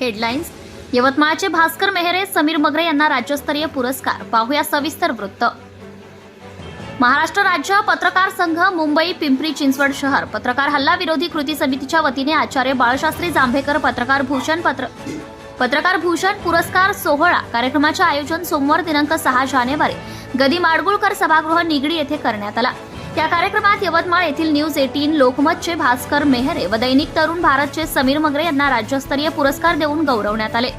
Headlines यवतमाळचे भास्कर मेहरे समीर मगरे यांना राज्यस्तरीय पुरस्कार. पाहूया सविस्तर वृत्त. महाराष्ट्र राज्य पत्रकार संघ मुंबई पिंपरी चिंचवड शहर. पत्रकार हल्ला विरोधी कृती समितीच्या वतीने आचार्य बाळशास्त्री जांभेकर पत्रकार भूषण पत्र पत्रकार भूषण पुरस्कार सोहळा. कार्यक्रमाचे आयोजन सोमवार दिनांक सहा जानेवारी गदी माडगुळकर सभागृह निगडी येथे करण्यात आला. या कार्यक्रमात यवतमाळ येथील न्यूज एटीन लोकमतचे भास्कर मेहरे व दैनिक तरुण भारतचे समीर मगरे यांना राज्यस्तरीय पुरस्कार देऊन गौरवण्यात आले.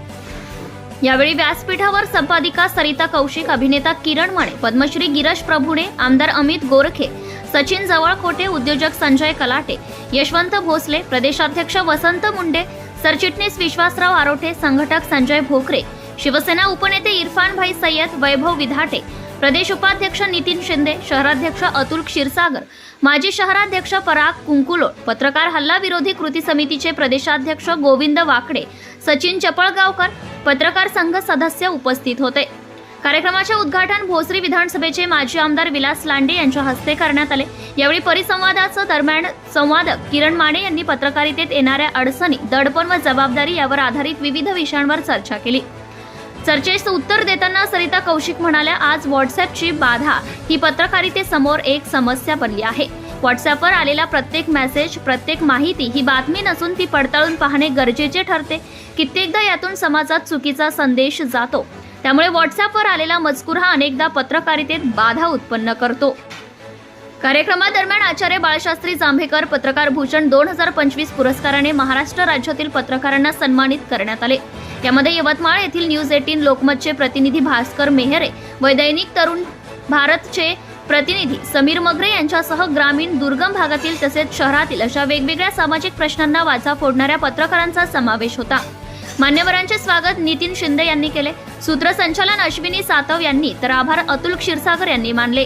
यावेळी व्यासपीठावर संपादिका सरिता कौशिक अभिनेता किरण माने पद्मश्री गिरश प्रभुणे आमदार अमित गोरखे सचिन जवळकोटे उद्योजक संजय कलाटे यशवंत भोसले प्रदेशाध्यक्ष वसंत मुंडे सरचिटणीस विश्वासराव आरोठे संघटक संजय भोकरे शिवसेना उपनेते इरफान भाई सय्यद वैभव विधाटे प्रदेश उपाध्यक्ष नितीन शिंदे शहराध्यक्ष अतुल क्षीरसागर माजी शहराध्यक्ष पराग कुंकुलो पत्रकार हल्ला विरोधी कृती समितीचे प्रदेशाध्यक्ष गोविंद वाकडे सचिन चपळगावकर पत्रकार संघ सदस्य उपस्थित होते. कार्यक्रमाचे उद्घाटन भोसरी विधानसभेचे माजी आमदार विलास लांडे यांच्या हस्ते करण्यात आले. यावेळी परिसंवादाचं दरम्यान संवादक किरण माने यांनी पत्रकारितेत येणाऱ्या अडचणी दडपण व जबाबदारी यावर आधारित विविध विषयांवर चर्चा केली. चर्चेचं उत्तर देताना सरिता कौशिक म्हणाल्या आज व्हॉट्सअपची बाधा. ही पत्रकारितेसमोर एक समस्या बनली आहे. व्हॉट्सअपवर आलेला प्रत्येक मेसेज प्रत्येक माहिती ही बातमी नसून ती पडताळून पाहणे गरजेचे ठरते. कित्येकदा यातून समाजात चुकीचा संदेश जातो. त्यामुळे व्हॉट्सअपवर आलेला मजकूर हा अनेकदा पत्रकारितेत बाधा उत्पन्न करतो. कार्यक्रमादरम्यान आचार्य बाळशास्त्री जांभेकर पत्रकार भूषण दोन हजार पंचवीस पुरस्काराने महाराष्ट्र राज्यातील पत्रकारांना सन्मानित करण्यात आले. यामध्ये यवतमाळ येथील न्यूज एटीन लोकमतचे प्रतिनिधी भास्कर मेहरे व दैनिक तरुण भारतचे प्रतिनिधी समीर मगरे यांच्यासह ग्रामीण दुर्गम भागातील तसेच शहरातील अशा वेगवेगळ्या सामाजिक प्रश्नांना वाचा फोडणाऱ्या पत्रकारांचा समावेश होता. मान्यवरांचे स्वागत नितीन शिंदे यांनी केले. सूत्रसंचालन अश्विनी सातव यांनी तर आभार अतुल क्षीरसागर यांनी मानले.